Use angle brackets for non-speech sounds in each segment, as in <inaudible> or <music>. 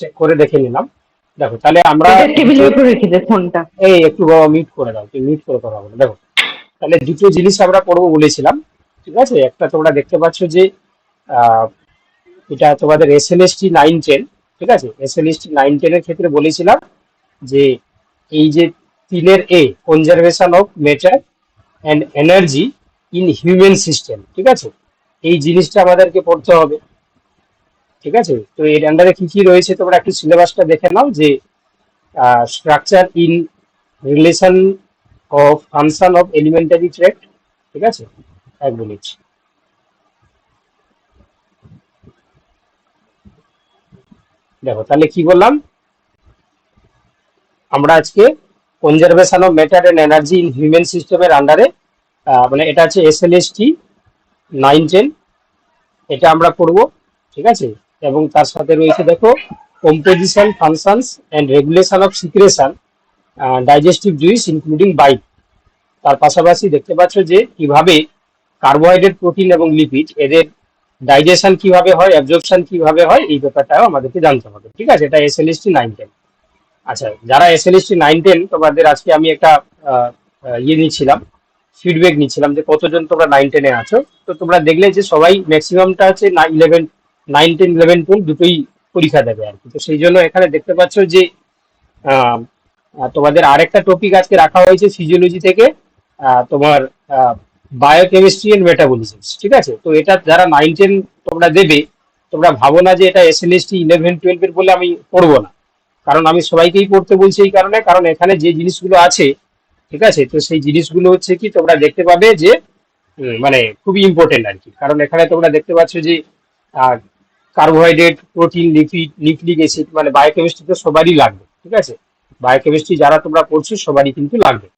Check করে দেখে নিলাম। দেখো তাহলে আমরা টেবিলের উপর রেখে দে ফোনটা। এই একটু বাবা মিট করে দাও তুমি মিট করে কথা বলো। দেখো তাহলে দুটো জিনিস আমরা পড়ব বলেছিলাম ঠিক আছে? একটা তোমরা দেখতে পাচ্ছ যে এটা তোমাদের S L S T nine ten ঠিক আছে? S L S T nine টেনের ক্ষেত্রে বলেছিলাম যে এই যে তিনের এ conservation of matter and energy in human system ঠিক আছে? এই জিনিসটা আমাদেরকে পড়তে হবে। ঠিক আছে? তো এর আন্ডারে কি কি রয়েছে তোমরা একটু সিলেবাসটা দেখে নাও যে structure in relation of function of elementary trait ঠিক আছে? এক মিনিট দেখো, তাহলে কি বললাম? আমরা আজকে conservation of matter and energy in human সিস্টেমের আন্ডারে মানে এটা আছে S L S T nine ten এটা আমরা পড়ব ঠিক আছে? এবং তার সাথে রয়েছে দেখো composition functions and regulation of secretion digestive juice including bile তার পাশাপাশি দেখতে পাচ্ছ যে কীভাবে কার্বোহাইড্রেট প্রোটিন এবং লিপিড এদের ডাইজেশন কীভাবে হয় অ্যাবজর্পশন কীভাবে হয়, এই ব্যাপারটাও আমাদেরকে জানতে হবে। ঠিক আছে? এটা S L S T nine ten আচ্ছা যারা S L S T nine ten তোমাদের আজকে আমি একটা ইয়ে নিচ্ছিলাম ফিডব্যাক নিচ্ছিলাম যে কতজন তোমরা নাইন টেনে আছো। তো তোমরা দেখলে যে সবাই ম্যাক্সিমামটা আছে eleven nine ten eleven twelve দুটোই পরীক্ষা দেবে আর কি। তো সেই জন্য এখানে দেখতে পাচ্ছ যে তোমাদের আরেকটা টপিক আজকে রাখা হয়েছে ফিজিওলজি থেকে তোমার বায়োকেমিস্ট্রি এন্ড মেটাবলিজমস ঠিক আছে? তো এটা যারা নাইন টেন তোমরা দেবে, তোমরা ভাবো না যে এটা S L S T eleven twelve এর বলে আমি পড়ব না। কারণ আমি সবাইকেই পড়তে বলছি এই কারণে, কারণ এখানে যে জিনিসগুলো আছে, ঠিক আছে? তো সেই জিনিসগুলো হচ্ছে কি, তোমরা দেখতে পাবে যে মানে খুবই ইম্পর্টেন্ট আর কি। কারণ এখানে তোমরা দেখতে পাচ্ছ যে carbohydrate, protein, lipid, nucleic acid মানে বায়োকেমিস্ট্রি তো সবারই লাগবে, ঠিক আছে? বায়োকেমিস্ট্রি যারা তোমরা পড়ছো সবারই কিন্তু লাগবে।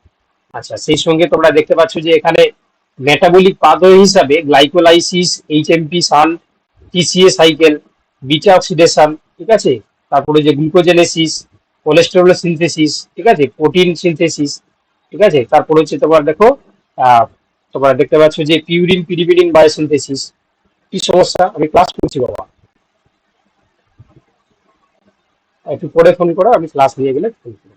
আচ্ছা সেই সঙ্গে তোমরা দেখতে পাচ্ছ যে এখানে মেটাবলিক পাথওয়ে হিসাবে glycolysis H HMP shunt TCA cycle beta oxidation ঠিক আছে? তারপরে যে গ্লুকোজেনেসিস কোলেস্টেরল সিনথেসিস ঠিক আছে? প্রোটিন সিনথেসিস ঠিক আছে? তারপরে হচ্ছে তোমার দেখো তোমরা দেখতে পাচ্ছ যে পিউরিন পিরিপিডিন বায়োসিনথেসিস কি সমস্যা? আমি ক্লাস করছি, বাবা। একটু পরে ফোন করো, আমি ক্লাস নিয়ে গেলে ফোন করো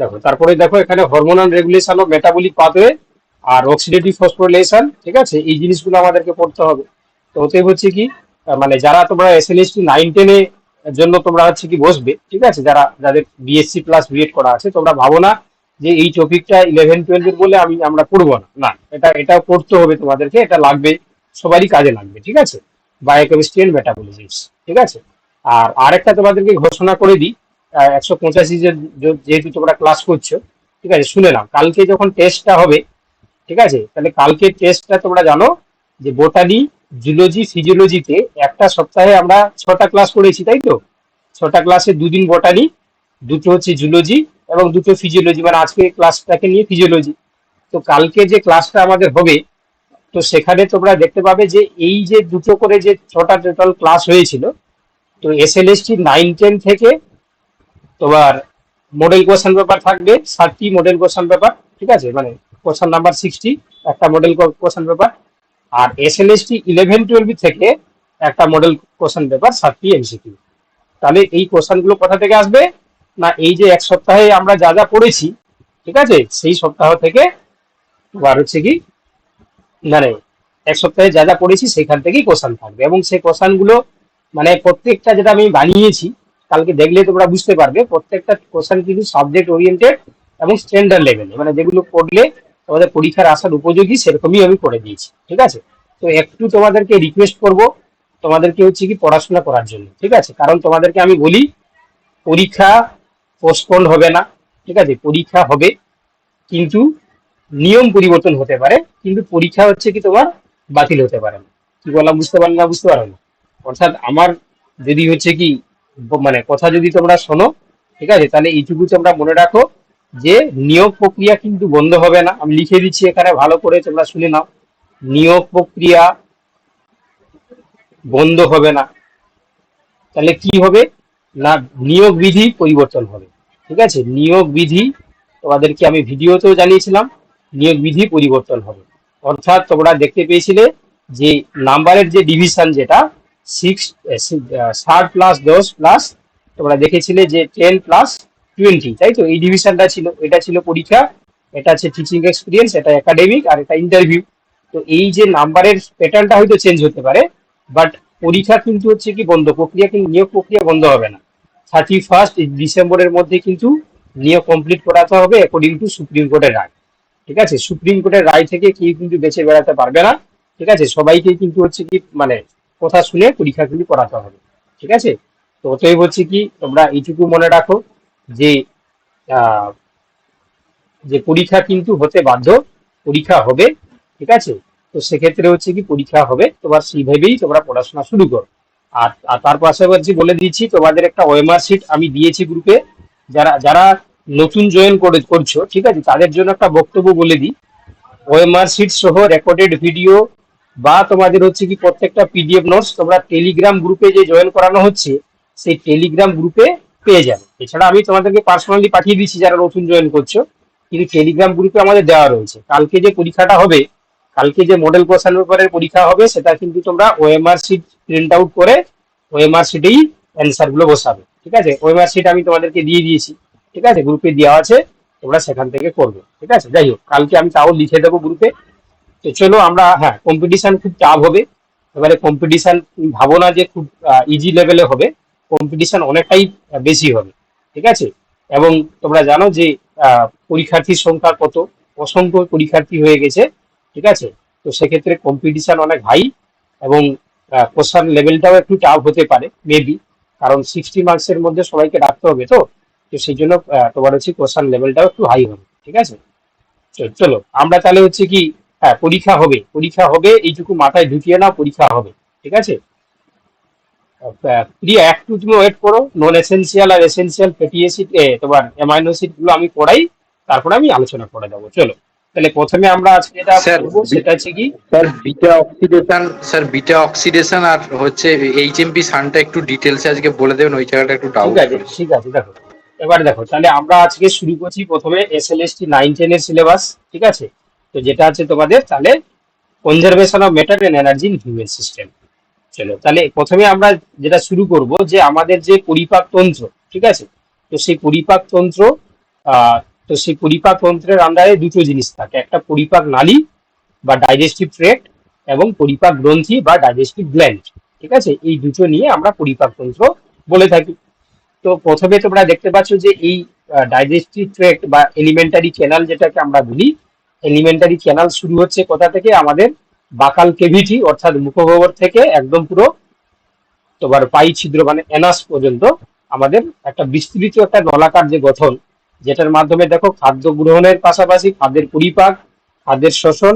দেখো, তারপরে দেখো এখানে hormonal regulation of metabolic pathway R oxidative phosphorylation ঠিক আছে? এই জিনিসগুলো আমাদেরকে পড়তে হবে। তো ওতে হচ্ছে কি মানে যারা তোমরা S L S T nine টেনে জন্য তোমরা হচ্ছে কি বসবে, ঠিক আছে? যারা, যাদের বিএসসি প্লাস বিএড করা আছে, তোমরা ভাবো না যে এই টপিকটা ইলেভেন টুয়েলভ এর বলে আমি, আমরা পড়ব না। না, এটা এটা পড়তে হবে তোমাদেরকে, এটা লাগবে, সবারই কাজে লাগবে, ঠিক আছে? বায়োকেমিস্ট্রি এন্ড মেটাবলিজিক্স ঠিক আছে? আর আরেকটা তোমাদেরকে ঘোষণা করে দিই একশো পঁচাশি যেহেতু তোমরা ক্লাস করছ, ঠিক আছে, শুনে নাও। কালকে যখন টেস্টটা হবে, ঠিক আছে, তাহলে কালকে টেস্টটা তোমরা জানো যে বোটানি জুলজি ফিজিওলজিতে একটা সপ্তাহে আমরা ছটা ক্লাস করেছি, তাই তো? ছটা ক্লাসে দুদিন বোটানি দুটো হচ্ছে জুলজি এবং দুটো ফিজিওলজি মানে আজকে ক্লাসটাকে নিয়ে ফিজিওলজি তো কালকে যে ক্লাসটা আমাদের হবে, তো সেখানে তোমরা দেখতে পাবে যে এই যে দুটো করে যে ছটা টোটাল ক্লাস হয়েছিল তো S L S T nine ten থেকে তোমার মডেল কোশ্চেন পেপার থাকবে ষাটটি মডেল কোশ্চেন পেপার ঠিক আছে? মানে কোশ্চেন নাম্বার সিক্সটি একটা মডেল কোশ্চেন পেপার আর S L S T eleven twelve থেকে একটা মডেল কোশ্চেন পেপার ষাটটি এমসিকিউ তাহলে এই কোশ্চেনগুলো কোথা থেকে আসবে? না, এই যে এক সপ্তাহে আমরা যা যা পড়েছি, ঠিক আছে? সেই সপ্তাহ থেকে আবার হচ্ছে কি মানে এক সপ্তাহে যা যা পড়েছি, সেখান থেকেই কোশ্চেন থাকবে। এবং সেই কোশ্চেনগুলো মানে প্রত্যেকটা যেটা আমি বানিয়েছি, কালকে দেখলে তোমরা বুঝতে পারবে, প্রত্যেকটা কোশ্চেন কিন্তু সাবজেক্ট ওরিয়েন্টেড এবং স্ট্যান্ডার্ড লেভেলে মানে যেগুলো পড়লে তোমাদের পরীক্ষার আসার উপযোগী সেরকমই আমি করে দিয়েছি, ঠিক আছে? তো একটু তোমাদেরকে রিকোয়েস্ট করব, তোমাদেরকে হচ্ছে কি পড়াশোনা করার জন্য, ঠিক আছে? কারণ তোমাদেরকে আমি বলি, পরীক্ষা পোস্টপোন হবে না, ঠিক আছে? পরীক্ষা হবে, কিন্তু নিয়ম পরিবর্তন হতে পারে, কিন্তু পরীক্ষা হচ্ছে কি তোমার বাতিল হতে পারে না। কি বললাম? বুঝতে পারলে না, বুঝতে পারো না? অর্থাৎ আমার যদি হচ্ছে কি মানে কথা যদি তোমরা শোনো, ঠিক আছে, তাহলে এইটুকু তোমরা মনে রাখো যে নিয়োগ প্রক্রিয়া কিন্তু বন্ধ হবে না। আমি লিখে দিচ্ছি এখানে, ভালো করে তোমরা শুনে নাও। নিয়োগ প্রক্রিয়া বন্ধ হবে না। তাহলে কি হবে? না, নিয়োগ বিধি পরিবর্তন হবে। ঠিক আছে? নিয়োগ বিধি, তোমাদেরকে আমি ভিডিওতেও জানিয়েছিলাম, নিয়োগ বিধি পরিবর্তন হবে। অর্থাৎ তোমরা দেখতে পেয়েছিলে যে নাম্বারের যে ডিভিশন যেটা ষাট প্লাস দশ প্লাস তোমরা দেখেছিলে যে টেন প্লাস টোয়েন্টি তাই তো? এই ডিভিশনটা ছিল, এটা ছিল পরীক্ষা, এটা আছে টিচিং এক্সপিরিয়েন্স এটা একাডেমিক আর এটা ইন্টারভিউ তো এই যে নাম্বারের প্যাটার্নটা হয়তো চেঞ্জ হতে পারে বাট পরীক্ষা কিন্তু হচ্ছে কি বন্ধ, প্রক্রিয়া কিন্তু, নিয়োগ প্রক্রিয়া বন্ধ হবে না। থার্টি ফার্স্ট ডিসেম্বরের মধ্যে কিন্তু নিয়োগ কমপ্লিট করাতে হবে অ্যাকর্ডিং টু সুপ্রিম কোর্টের রায়। ঠিক আছে? সুপ্রিম কোর্টের রায় থেকে কেউ কিন্তু বেঁচে বেড়াতে পারবে না। ঠিক আছে? সবাইকে কিন্তু হচ্ছে কি মানে কথা শুনে পরীক্ষা কিন্তু করাতে হবে, ঠিক আছে? তো অতএব হচ্ছে কি, তোমরা এইটুকু মনে রাখো যে যে পরীক্ষা কিন্তু হতে বাধ্য, পরীক্ষা হবে, ঠিক আছে? তো সেক্ষেত্রে হচ্ছে কি, পরীক্ষা হবে, তোমার সেইভাবেই তোমরা পড়াশোনা শুরু করো। আর তার পাশাপাশি বলে দিচ্ছি, তোমাদের একটা ওএমআর শিট আমি দিয়েছি গ্রুপে যারা যারা নতুন জয়েন করে, করছ, ঠিক আছে? তাদের জন্য একটা বক্তব্য বলে দিই। ওএমআর শিট সহ রেকর্ডেড ভিডিও বা তোমাদের হচ্ছে কি প্রত্যেকটা পিডিএফ নোটস তোমরা টেলিগ্রাম গ্রুপে যে জয়েন করানো হচ্ছে, সেই টেলিগ্রাম গ্রুপে পেয়ে যাবে। এছাড়া আমি তোমাদেরকে পার্সোনালি পাঠিয়ে দিচ্ছি যারা নতুন জয়েন করছ, কিন্তু টেলিগ্রাম গ্রুপে আমাদের দেওয়া রয়েছে। কালকে যে পরীক্ষাটা হবে, কালকে যে মডেল কোশ্চেন পেপারের পরীক্ষা হবে, সেটা কিন্তু তোমরা ওএমআর শিট প্রিন্ট আউট করে ওএমআর শিটেই অ্যান্সারগুলো বসাবে। ঠিক আছে? ওএমআর শিট আমি তোমাদেরকে দিয়ে দিয়েছি। ঠিক আছে? গ্রুপে দেওয়া আছে, তোমরা সেখান থেকে করবে। ঠিক আছে? যাই হোক, কালকে আমি তাও লিখে দেবো গ্রুপে তো চলো আমরা হ্যাঁ কম্পিটিশন খুব টাফ হবে। এবারে কম্পিটিশন ভাবো না যে খুব ইজি লেভেলে হবে। কম্পিটিশন অনেকটাই বেশি হবে, ঠিক আছে? এবং তোমরা জানো যে পরীক্ষার্থীর সংখ্যা কত? অসংখ্য পরীক্ষার্থী হয়ে গেছে, ঠিক আছে? তো সেক্ষেত্রে কম্পিটিশন অনেক হাই এবং কোশ্চান লেভেলটাও একটু টাফ হতে পারে মেবি কারণ সিক্সটি মার্কসের মধ্যে সবাইকে রাখতে হবে তো? তো সেই জন্য তোমার হচ্ছে কোশ্চান লেভেলটাও একটু হাই হবে, ঠিক আছে? চলো, আমরা তাহলে হচ্ছে কি হ্যাঁ পরীক্ষা হবে পরীক্ষা হবে এইটুকু মাথায় ঢুকিয়ে নাও পরীক্ষা হবে ঠিক আছে? প্রিয়া একটু তুমি ওয়েট করো নন এসেন্সিয়াল আর এসেন্সিয়াল ফ্যাটি অ্যাসিড তোমার অ্যামাইনো অ্যাসিডগুলো আমি পড়াই তারপরে আমি আলোচনা করে দেবো চলো। তাহলে প্রথমে আমরা আজকে স্যার, করব সেটা হচ্ছে কি sir beta oxidation sir beta oxidation আর হচ্ছে এইচএমপি সানটা একটু ডিটেলসে আজকে বলে দেবেন ওই জায়গাটা একটু ডাউট ঠিক আছে ঠিক আছে দেখো। এবার দেখো তাহলে আমরা আজকে শুরু করছি প্রথমে S L S T nine টেনের সিলেবাস ঠিক আছে? তো যেটা আছে তোমাদের, তাহলে conservation of matter and energy in human system চলো, তাহলে প্রথমে আমরা যেটা শুরু করব যে আমাদের যে পরিপাক তন্ত্র, ঠিক আছে? তো সেই পরিপাক তন্ত্র তো সেই পরিপাক তন্ত্রের আন্ডারে দুটো জিনিস থাকে। একটা পরিপাক নালী বা ডাইজেস্টিভ ট্রেক্ট এবং পরিপাক গ্রন্থি বা ডাইজেস্টিভ গ্ল্যান্ড ঠিক আছে? এই দুটো নিয়ে আমরা পরিপাক তন্ত্র বলে থাকি। তো প্রথমে তোমরা দেখতে পাচ্ছ যে এই ডাইজেস্টিভ ট্রেক্ট বা এলিমেন্টারি চ্যানেল যেটাকে আমরা বলি এলিমেন্টারি চ্যানেল শুরু হচ্ছে কোথা থেকে? আমাদের বাকাল কেভিটি অর্থাৎ মুখগহ্বর থেকে একদম পুরো তোমার পাই ছিদ্র মানে এনাস পর্যন্ত আমাদের একটা বিস্তৃত একটা নলাকার যে গঠন, যেটার মাধ্যমে দেখো খাদ্য গ্রহণের পাশাপাশি খাদ্যের পরিপাক, খাদ্যের শোষণ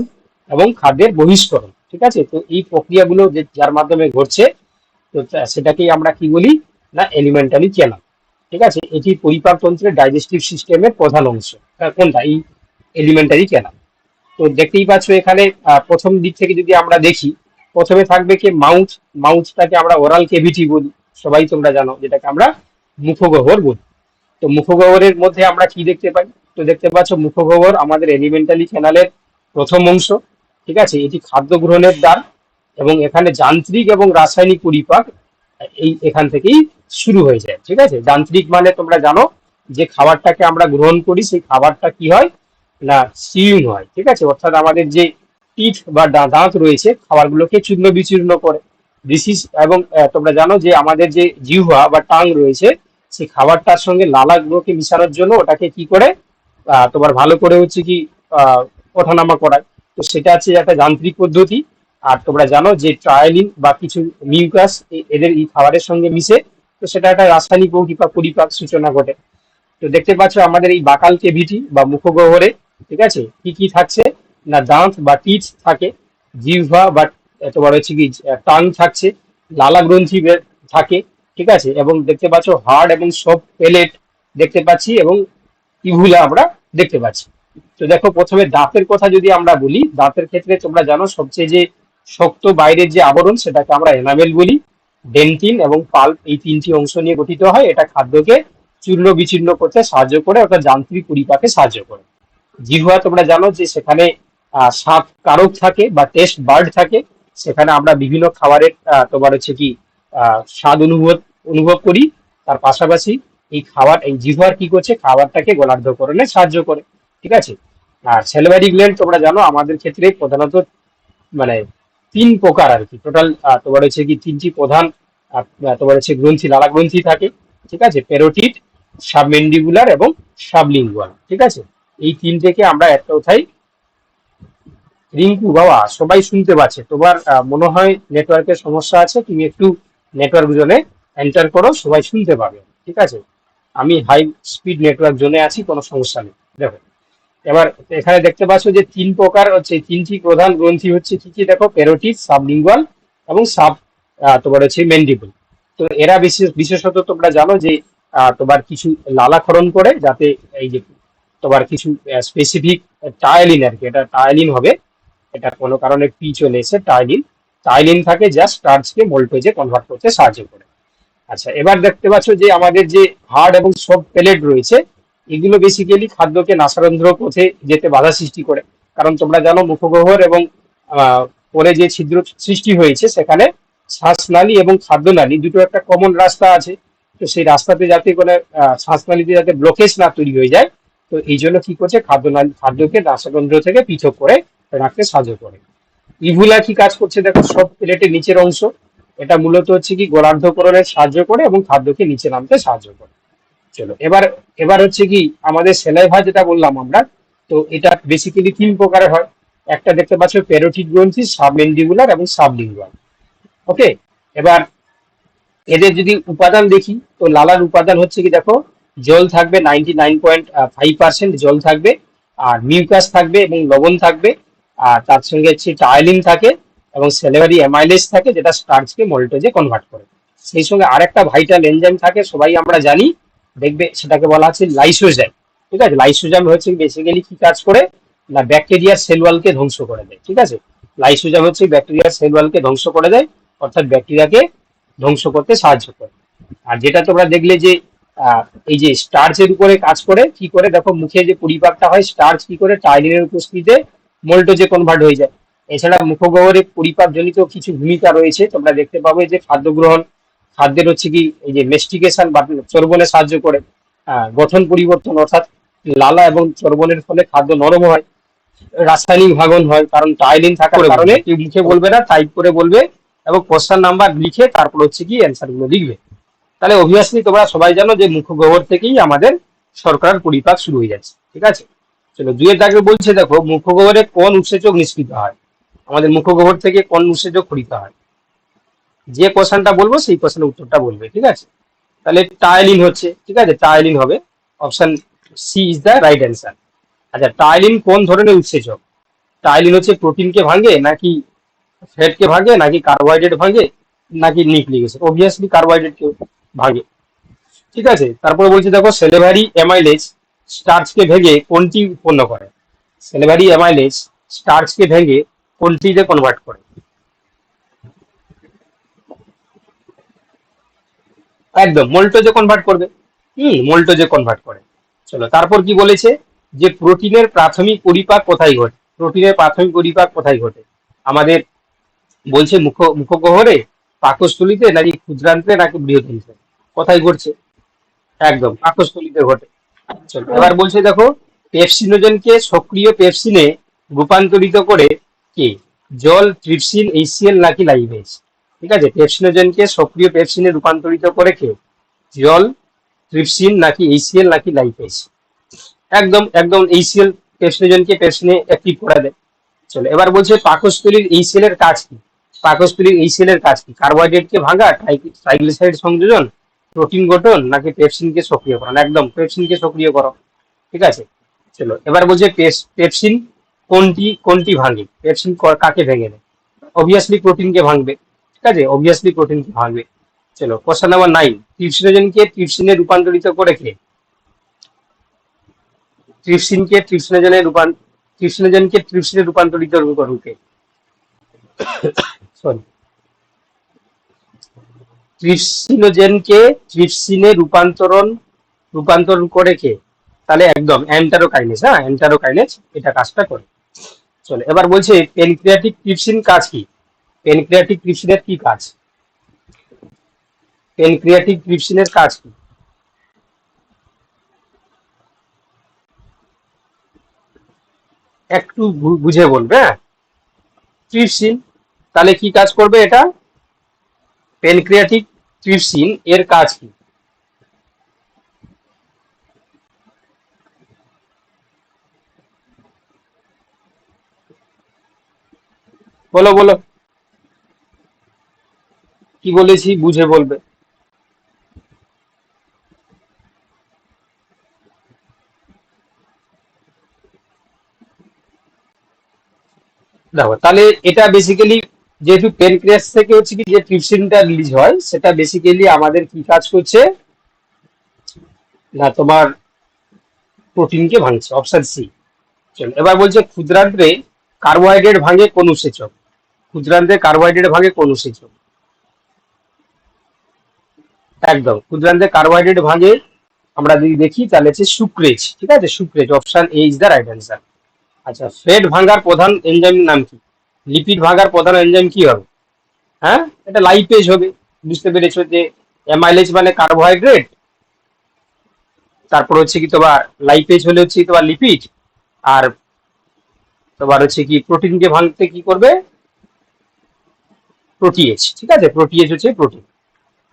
এবং খাদ্যের বহিষ্করণ, ঠিক আছে? তো এই প্রক্রিয়াগুলো যে যার মাধ্যমে ঘটছে, তো সেটাকেই আমরা কি বলি না এলিমেন্টারি চ্যানেল ঠিক আছে? এটি পরিপাক তন্ত্রের ডাইজেস্টিভ সিস্টেমের প্রধান অংশ। কোনটা? এই এলিমেন্টারি চ্যানেল তো দেখতেই পাচ্ছ এখানে প্রথম দিক থেকে যদি আমরা দেখি, প্রথমে থাকবে কি মাউথ, মাউথটাকে আমরা ওরাল কেভিটি বলি। সবাই তোমরা জানো, যেটাকে আমরা মুখগহ্বর বলি। তো মুখগহ্বরের মধ্যে আমরা কি দেখতে পাই? তো দেখতে পাচ্ছ মুখগহ্বর আমাদের এলিমেন্টালি চ্যানেলের প্রথম অংশ, ঠিক আছে? এটি খাদ্য গ্রহণের দ্বার, এবং এখানে যান্ত্রিক এবং রাসায়নিক পরিপাক এই এখান থেকেই শুরু হয়ে যায়, ঠিক আছে? যান্ত্রিক মানে তোমরা জানো যে খাবারটাকে আমরা গ্রহণ করি, সেই খাবারটা কি হয়? না সিউন হয়, ঠিক আছে? অর্থাৎ আমাদের যে পিঠ বা দাঁত রয়েছে, খাবারগুলোকে চূর্ণ বিচূর্ণ করে। ডিসিস এবং তোমরা জানো যে আমাদের যে জিহ্বা বা টাং রয়েছে সেই খাবারটার সঙ্গে লালাগুলোকে মিশানোর জন্য ওটাকে কি করে তোমার ভালো করে হচ্ছে কি ওঠানামা করায়। তো সেটা হচ্ছে একটা যান্ত্রিক পদ্ধতি। আর তোমরা জানো যে ট্রায়ালিন বা কিছু মিউকাস এদের এই খাবারের সঙ্গে মিশে, তো সেটা একটা রাসায়নিক পরিপাক সূচনা ঘটে। তো দেখতে পাচ্ছ আমাদের এই বাকাল কেভিটি বা মুখগহ্বরে ঠিক আছে? কি কি থাকছে? না দাঁত বা টিথ থাকে জিহ্বা বা আহ, তোমার হচ্ছে কি? টাং থাকছে লালা গ্রন্থি থাকে ঠিক আছে? এবং দেখতে পাচ্ছ হার্ড এবং সব পেলেট দেখতে পাচ্ছি এবং ইভুলা আমরা দেখতে পাচ্ছি। তো দেখো প্রথমে দাঁতের কথা যদি আমরা বলি দাঁতের ক্ষেত্রে তোমরা জানো সবচেয়ে যে শক্ত বাইরের যে আবরণ সেটাকে আমরা এনামেল বলি। ডেন্টিন এবং পাল্প এই তিনটি অংশ নিয়ে গঠিত হয়। এটা খাদ্যকে চূর্ণ বিচূর্ণ করতে সাহায্য করে অর্থাৎ যান্ত্রিক পরিপাকে সাহায্য করে। জিহ্বা তোমরা জানো যে সেখানে স্বাদ কারক থাকে বা টেস্ট বার্ড থাকে। সেখানে আমরা বিভিন্ন খাবারের তোমার হচ্ছে কি স্বাদ অনুভব অনুভব করি। তার পাশাপাশি এই খাবার, এই জিহ্বার কি করছে? খাবারটাকে গলার্ধকরণে সাহায্য করে। ঠিক আছে? আর সেলিভারি গ্ল্যান্ড তোমরা জানো, আমাদের ক্ষেত্রে প্রধানত মানে তিন প্রকার আর কি। টোটাল তোমার হচ্ছে কি, তিনটি প্রধান তোমার হচ্ছে গ্রন্থি, লালা গ্রন্থি থাকে। ঠিক আছে? পেরোটিড সাবমেন্ডিবুলার এবং সাবলিঙ্গুয়াল। ঠিক আছে? এই তিনটেকে আমরা একটা কথায়? রিঙ্কু বাবা, সবাই শুনতে পাচ্ছে। তোমার মনে হয় নেটওয়ার্কের সমস্যা আছে, তুমি একটু নেটওয়ার্ক জোনে এন্টার করো, সবাই শুনতে পাবে। ঠিক আছে? আমি হাই স্পিড নেটওয়ার্ক জোনে আছি, কোনো সমস্যা নেই। দেখো, এবার এখানে দেখতে পাচ্ছ যে তিন প্রকার হচ্ছে তিনটি প্রধান গ্রন্থি হচ্ছে কি কি? দেখো প্যারোটিড সাবলিঙ্গুয়াল এবং সাব তোমার হচ্ছে মেন্ডিবল তো এরা বিশেষ, বিশেষত তোমরা জানো যে তোমার কিছু লালাক্ষরণ করে, যাতে এই যে তোমার কিছু স্পেসিফিক টায়ালিন আর কি এটা টায়ালিন হবে। এটা কোনো কারণে পি চলে এসে টাইলিন টাইলিন থাকে যা স্টার্চকে ভোল্টেজে কনভার্ট করতে সাহায্য করে। আচ্ছা এবার দেখতে পাচ্ছ যে আমাদের যে হার্ড এবং সফট প্লেট রয়েছে এগুলো বেসিক্যালি খাদ্যকে নাসারন্ধ্র পথে যেতে বাধা সৃষ্টি করে। কারণ তোমরা জানো মুখগহ্বর এবং পরে যে ছিদ্র সৃষ্টি হয়েছে সেখানে শ্বাসনালী এবং খাদ্যনালী দুটো একটা কমন রাস্তা আছে। তো সেই রাস্তাতে যাতে আহ, শ্বাসনালীতে যাতে ব্লকেজ না তৈরি হয়ে যায় তো এই জন্য কি করছে? খাদ্য খাদ্যকে নাসারন্ধ্র থেকে পৃথক করে রাখতে সাহায্য করে। ইভুলা কি কাজ করছে? দেখো, সব প্লেটের নিচের অংশ। এটা মূলত হচ্ছে কি গোলার্ধকরণে সাহায্য করে এবং খাদ্যকে নিচে নামতে সাহায্য করে। চলো, এবার এবার হচ্ছে কি, আমাদের সেলাইভা যেটা বললাম আমরা, তো এটা বেসিক্যালি তিন প্রকারের হয়। একটা দেখতে পাচ্ছ প্যারোটিড গ্রন্থি সাবমেন্ডিবুলার এবং সাবলিঙ্গুয়াল ওকে এবার এদের যদি উপাদান দেখি, তো লালার উপাদান হচ্ছে কি, দেখো জল থাকবে ninety nine point five percent জল থাকবে, আর মিউকাস থাকবে এবং লবণ থাকবে, আর তার সঙ্গে হচ্ছে টাইলিন থাকে এবং সেলেভারি অ্যামাইলেজ থাকে যেটা স্টার্চকে মল্টেজে কনভার্ট করে। সেই সঙ্গে আরেকটা ভাইটাল এনজাইম থাকে, সবাই আমরা জানি, দেখবে সেটাকে বলা হচ্ছে লাইসোজাইম ঠিক আছে? লাইসোজাইম হচ্ছে বেসিক্যালি কি কাজ করে? না ব্যাকটেরিয়ার সেল ওয়ালকে ধ্বংস করে দেয়। ঠিক আছে? লাইসোজাম হচ্ছে ব্যাকটেরিয়ার সেল ওয়ালকে ধ্বংস করে দেয়, অর্থাৎ ব্যাকটেরিয়াকে ধ্বংস করতে সাহায্য করে। আর যেটা তোমরা দেখলে যে এই যে স্টার্চের উপরে কাজ করে কি করে? দেখো মুখে যে পরিপাকটা হয় স্টার্চ কি করে? টাইলিনের উপস্থিতিতে মোল্টোজে কনভার্ট হয়ে যায়। এছাড়া মুখগহ্বরে পরিপাকজনিত কিছু ভূমিকা রয়েছে। তোমরা দেখতে পাবে যে খাদ্য গ্রহণ খাদ্যের হচ্ছে কি এই যে মেস্টিকেশন বা চর্বণে সাহায্য করে গঠন পরিবর্তন অর্থাৎ লালা এবং চর্বণের ফলে খাদ্য নরম হয় রাসায়নিক ভাগন হয় কারণ টাইলিন থাকার কারণে কেউ মুখে বলবে না টাইপ করে বলবে এবং কোশ্চেন নাম্বার লিখে তারপর হচ্ছে কি অ্যান্সারগুলো লিখবে। তাহলে অভিয়াসলি তোমরা সবাই জানো যে মুখগহ্বর থেকেই আমাদের শর্করার পরিপাক শুরু হয়ে যাচ্ছে, ঠিক আছে? চলো দুয়ের দাগে বলছে, দেখো মুখগহ্বরে কোন উৎসেচক নিষ্কৃত হয়? আমাদের মুখগহ্বর থেকে কোন উৎসেচক খরিত হয়? যে কোশ্চেনটা বলব, সেই কোশ্চেনের উত্তরটা বলবে, ঠিক আছে? তাহলে টাইলিন হচ্ছে, ঠিক আছে? টাইলিন হবে। Option C is the right answer আচ্ছা টাইলিন কোন ধরনের উৎসেচক? টাইলিন হচ্ছে প্রোটিনকে ভাঙে নাকি ফ্যাটকে ভাঙে, নাকি কার্বোহাইড্রেট ভাঙে, নাকি নিউক্লিক অবভিয়াসলি কার্বোহাইড্রেটকে ভাঙে ঠিক আছে? তারপরে বলছে, দেখো সেলেভারি অ্যামাইলেজ স্টার্চকে ভেঙে কোনটি উৎপন্ন করে? সেলেভারি অ্যামাইলেজ স্টার্চকে ভেঙে কোনটিতে কনভার্ট করে? একদম, মোল্টোজে কনভার্ট করবে। হুম, মোল্টোজে কনভার্ট করে। চলো, তারপর কি বলেছে? যে প্রোটিনের প্রাথমিক পরিপাক কোথায় ঘটে? প্রোটিনের প্রাথমিক পরিপাক কোথায় ঘটে? আমাদের বলছে মুখ, মুখগহ্বরে, পাকস্থলিতে নাকি ক্ষুদ্রান্তে নাকি বৃহদন্ত্রে কোথায় ঘটছে। একদম, পাকস্থলিতে ঘটে। এবার বলছে দেখো, পেপসিনোজেনকে সক্রিয় পেপসিনে রূপান্তরিত করে কে? জল, ট্রিপসিন, এইচসিএল নাকি লাইভেজ ঠিক আছে, পেপসিনোজেনকে সক্রিয় পেপসিনে রূপান্তরিত করে কে? জল, ট্রিপসিন নাকি এইচসিএল নাকি লাইপেজ একদম একদম এইচসিএল পেপসিনোজেনকে পেপসিনে অ্যাক্টিভ করে দেয় চলো, এবার বলছে পাকস্থলীর এইচসিএল এর কাজ কি? পাকস্থলীর এইচসিএল এর কাজ কি? কার্বোহাইড্রেটকে ভাঙা ট্রাইগ্লিসাইড সংযোজন? প্রোটিন গঠন নাকি পেপসিনকে সক্রিয় করো? একদম পেপসিনকে সক্রিয় করো। ঠিক আছে? চলো, এবার বলছে পেস- পেপসিন কোনটি কোনটি ভাঙে? পেপসিন কাকে ভেঙে দেয়? অবভিয়াসলি প্রোটিনকে ভাঙবে। ঠিক আছে? অবভিয়াসলি প্রোটিনকে ভাঙবে। চলো কোশ্চেন নাম্বার নাইন ট্রিপসিনোজেনকে ট্রিপসিনে রূপান্তরিত করে কে? ট্রিপসিনকে ট্রিপসিনোজেনে রূপান ট্রিপসিনোজেনকে ট্রিপসিনে রূপান্তরিত রূপে সরি <coughs> ট্রিপসিনোজেনকে ট্রিপসিনে রূপান্তরণ রূপান্তরণ করে কে? তাহলে একদম অ্যান্টারোকাইনেজ হ্যাঁ? অ্যান্টারোকাইনেজ এটা কাজটা করে। চলো, এবার বলছে পেনক্রিয়াটিক ট্রিপসিন কাজ কি? পেনক্রিয়াটিক ট্রিপসিনের কি কাজ? পেনক্রিয়াটিক ট্রিপসিনের কাজ কি? একটু বুঝে বলবে হ্যাঁ? ট্রিপসিন তাহলে কি কাজ করবে এটা? পেনক্রিয়াটিক ট্রিপসিন এর কাজ কি? বলো বলো। কি বলেছি বুঝে বলবে। দেখো, তাহলে এটা বেসিক্যালি যেহেতু পেনক্রিয়াস থেকে হচ্ছে কি যে ট্রিপসিনটা রিলিজ হয়, সেটা বেসিক্যালি আমাদের কি কাজ করছে? না, তোমার প্রোটিনকে ভাঙছে অপশন সি চলো, এবার বলছে ক্ষুদ্রান্ত্রে কার্বোহাইড্রেট ভাঙে কোন উৎসেচক? ক্ষুদ্রান্তে কার্বোহাইড্রেট ভাঙে কোন উৎসেচক? একদম ক্ষুদ্রান্তে কার্বোহাইড্রেট ভাঙে, আমরা যদি দেখি, তাহলে হচ্ছে সুক্রেজ ঠিক আছে? Sucrase option A is the right answer আচ্ছা ফ্যাট ভাঙার প্রধান এনজাইমের নাম কি? লিপিড ভাঙার প্রধান এনজাইম কি হবে? হ্যাঁ? এটা লাইপেজ হবে। বুঝতে পেরেছ যে অ্যামাইলেজ মানে কার্বোহাইড্রেট তারপর হচ্ছে কি তোমার লাইপেজ হলে হচ্ছে তোমার লিপিড আর তোমার হচ্ছে কি প্রোটিনকে ভাঙতে কি করবে? প্রোটিয়েজ ঠিক আছে? প্রোটিয়েজ হচ্ছে প্রোটিন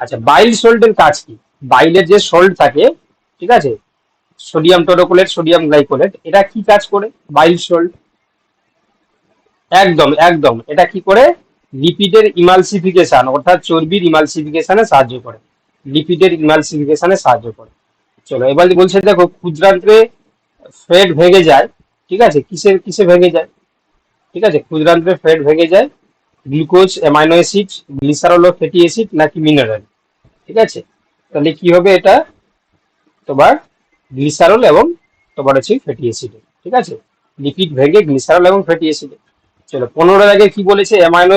আচ্ছা বাইল সল্টের কাজ কি? বাইলের যে সল্ট থাকে, ঠিক আছে? সোডিয়াম টোরোকোলেট সোডিয়াম গ্লাইকোলেট এটা কি কাজ করে? বাইল সল্ট একদম একদম। এটা কি করে? লিপিডের ইমালসিফিকেশন অর্থাৎ চর্বির ইমালসিফিকেশনে সাহায্য করে। লিপিডের ইমালসিফিকেশনে সাহায্য করে। চলো, এবার বলছে, দেখো, ক্ষুদ্রান্ত্রে ফ্যাট ভেঙে যায়, ঠিক আছে? কিসের, কিসে ভেঙে যায়? ঠিক আছে? ক্ষুদ্রান্ত্রে ফ্যাট ভেঙে যায় গ্লুকোজ অ্যামাইনো অ্যাসিড গ্লিসারল ও ফ্যাটি অ্যাসিড নাকি মিনারেল ঠিক আছে? তাহলে কি হবে এটা? তোমার গ্লিসারল এবং তোমার হচ্ছে ফ্যাটি অ্যাসিড ঠিক আছে? লিপিড ভেঙে গ্লিসারল এবং ফ্যাটি অ্যাসিড চলো পনেরো আগে কি বলেছে? অ্যামাইনো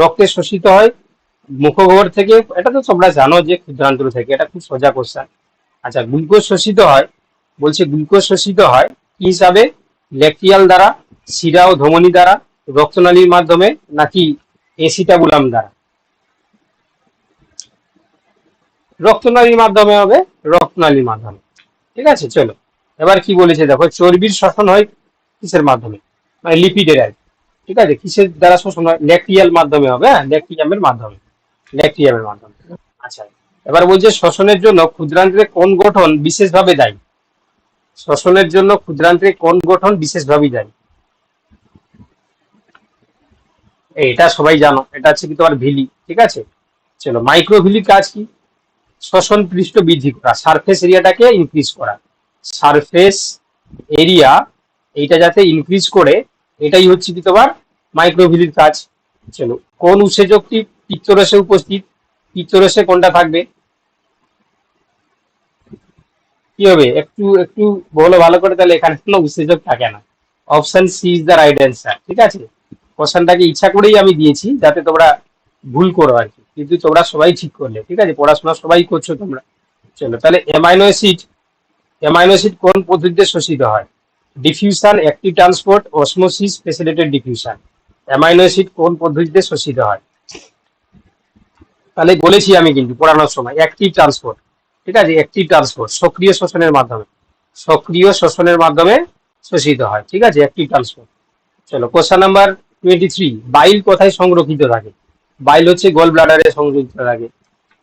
রক্তে শোষিত হয় মুখগহ্বর থেকে, এটা তো তোমরা জানো যে ক্ষুদ্রান্তর থেকে, এটা খুব সোজা কোশ্চেন আচ্ছা গ্লুকোজ শোষিত হয়, বলছে গ্লুকোজ শোষিত হয় কি হিসাবে? ল্যাকটিয়াল দ্বারা, শিরা ও ধমনী দ্বারা, রক্তনালীর মাধ্যমে, নাকি এসিটাবুলাম দ্বারা? রক্তনালীর মাধ্যমে হবে, রক্তনালীর মাধ্যমে। ঠিক আছে, চলো। এবার কি বলেছে? দেখো, চর্বির শোষণ হয় কিসের মাধ্যমে? মানে লিপিডের আর। ঠিক আছে? কিসের দ্বারা শোষণ হয় ল্যাকটিয়াল মাধ্যমে হবে হ্যাঁ? ল্যাকটিয়ামের মাধ্যমে ল্যাকটিয়ামের মাধ্যমে। আচ্ছা এবার বলছে শ্বসনের জন্য ক্ষুদ্রান্ত্রে কোন গঠন বিশেষভাবে দায়ী। শ্বসনের জন্য ক্ষুদ্রান্ত্রে কোন গঠন বিশেষভাবে দায়ী। এটা সবাই জানো, এটা হচ্ছে কি তোমার ভিলি, ঠিক আছে? চলো মাইক্রোভিলির কাজ কি? শ্বসন পৃষ্ঠ বৃদ্ধি করা, সারফেস এরিয়াটাকে ইনক্রিজ করা। সারফেস এরিয়া, এইটা যাতে ইনক্রিজ করে এটাই হচ্ছে কি তোমার মাইক্রোভিলির কাজ। চলো, কোন উৎসেচকটি পিত্তরসে উপস্থিত? পিত্তরসে কোনটা থাকবে? কি হবে? একটু একটু বলো ভালো করে, তাহলে এখানে কোনো উৎসেচক থাকে না। Option C is the right answer ঠিক আছে? কোশ্চেনটাকে ইচ্ছা করেই আমি দিয়েছি, যাতে তোমরা ভুল করো আর কি। কিন্তু তোমরা সবাই ঠিক করলে, ঠিক আছে? পড়াশোনা সবাই করছ তোমরা। চলো, তাহলে অ্যামাইনো অ্যাসিড অ্যামাইনো অ্যাসিড কোন পদ্ধতিতে শোষিত হয়? Diffusion active transport osmosis facilitated diffusion amino acid কোন পদ্ধতিতে শোষিত হয়? তাহলে বলেছি আমি কিন্তু পড়ানোর সময় অ্যাক্টিভ ট্রান্সপোর্ট ঠিক আছে? অ্যাক্টিভ ট্রান্সপোর্ট সক্রিয় শোষণের মাধ্যমে। সক্রিয় শোষণের মাধ্যমে শোষিত হয়। ঠিক আছে? অ্যাক্টিভ ট্রান্সপোর্ট চলো question number twenty three bile কোথায় সংরক্ষিত থাকে? বাইল হচ্ছে গোল ব্লাডারে সংরক্ষিত থাকে।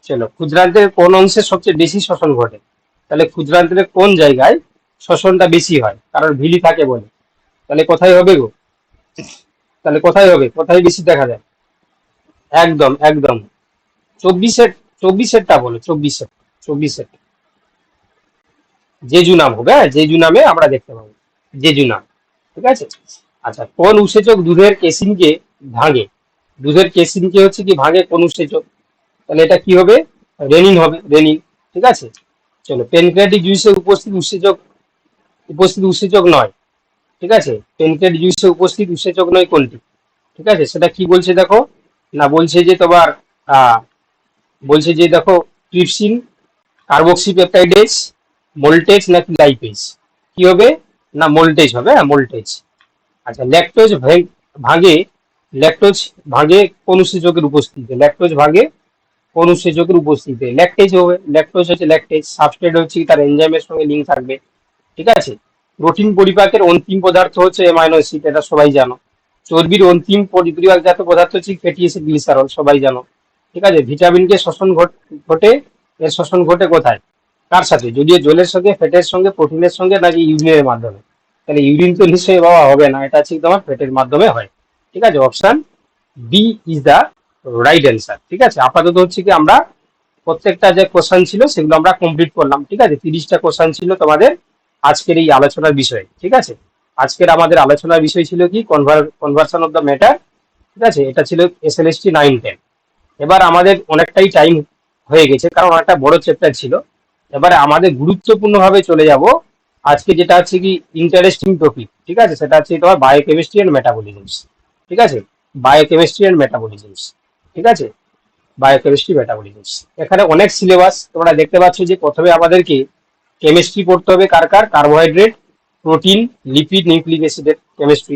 চলো, ক্ষুদ্রান্তের কোন অংশে সবচেয়ে বেশি শোষণ ঘটে? তাহলে ক্ষুদ্রান্তের কোন জায়গায় শোষণটা বেশি হয় কারণ ভিলি থাকে বলে। তাহলে কোথায় হবে গো? তাহলে কোথায় হবে? কোথায় বেশি দেখা যায়? একদম একদম। চব্বিশের, চব্বিশেরটা বলো, চব্বিশের চব্বিশের। জেজু নাম হবে হ্যাঁ? জেজু নামে আমরা দেখতে পাবো। জেজু নাম, ঠিক আছে? আচ্ছা কোন উৎসেচক দুধের কেসিনকে ভাঙে? দুধের কেসিনকে হচ্ছে কি ভাঙে কোন উৎসেচক? তাহলে এটা কি হবে? রেনিন হবে, রেনিন, ঠিক আছে? চলো, পেনক্রিয়াটিক জুইসে উপস্থিত উৎসেচক উপস্থিত উৎসেচক নয়, ঠিক আছে? পেনক্রিয়াটিক জুইসে উপস্থিত উৎসেচক নয় কোনটি, ঠিক আছে? সেটা কি বলছে দেখো? না, বলছে যে তোমার বলছে যে দেখো ট্রিপসিন কার্বক্সি পেপটাইডেজ মোল্টেজ নাকি লাইপেজ কি হবে? না মোল্টেজ হবে হ্যাঁ মোল্টেজ আচ্ছা ল্যাকটোজ ভাগে ল্যাকটোজ ভাগে কোন উৎসেচকের উপস্থিতিতে? ল্যাকটোজ ভাগে কোন উৎসেচকের উপস্থিতিতে? ল্যাকটেজ হবে ল্যাকটোজ হচ্ছে ল্যাকটেজ সাবস্ট্রেট হচ্ছে তার এনজাইমের সঙ্গে লিঙ্ক থাকবে। ঠিক আছে? প্রোটিন পরিপাকের অন্তিম পদার্থ হচ্ছে এমাইনো অ্যাসিড এটা সবাই জানো। চর্বির অন্তিম পরিপাকজাত পদার্থ হচ্ছে ফ্যাটি অ্যাসিড গ্লিসারল, সবাই জানো। ঠিক আছে? ভিটামিনকে শোষণ ঘট- এর শোষণ ঘটে কোথায়? কার সাথে? যদিও জলের সঙ্গে, ফ্যাটের সঙ্গে, প্রোটিনের সঙ্গে, নাকি ইউরিনের মাধ্যমে। তাহলে ইউরিন তো নিশ্চয়ই বাবা হবে না, এটা হচ্ছে তোমার ফ্যাটের মাধ্যমে হয়। ঠিক আছে? Option B is the right answer ঠিক আছে? আপাতত হচ্ছে কি আমরা প্রত্যেকটা যে কোশ্চেন ছিল, সেগুলো আমরা কমপ্লিট করলাম। ঠিক আছে? তিরিশটা কোশ্চেন ছিল তোমাদের। আজকের এই আলোচনার বিষয়, ঠিক আছে? আজকের আমাদের আলোচনার বিষয় ছিল কি? কনভার্সন অফ দ্য ম্যাটার ঠিক আছে? এটা ছিল S L S T nine ten এবার আমাদের অনেকটাই টাইম হয়ে গেছে, কারণ অনেকটা বড় চ্যাপ্টার ছিল। এবারে আমাদের গুরুত্বপূর্ণভাবে চলে যাব। আজকে যেটা হচ্ছে কি? ইন্টারেস্টিং টপিক ঠিক আছে? সেটা হচ্ছে তোমার বায়োকেমিস্ট্রি অ্যান্ড মেটাবলিজমস ঠিক আছে? বায়োকেমিস্ট্রি অ্যান্ড মেটাবলিজমস ঠিক আছে? বায়োকেমিস্ট্রি মেটাবলিজমস এখানে অনেক সিলেবাস তোমরা দেখতে পাচ্ছ যে প্রথমে আমাদেরকে কেমিস্ট্রি পড়তে হবে কার কার? কার্বোহাইড্রেট প্রোটিন লিপিড নিউক্লিক অ্যাসিডের কেমিস্ট্রি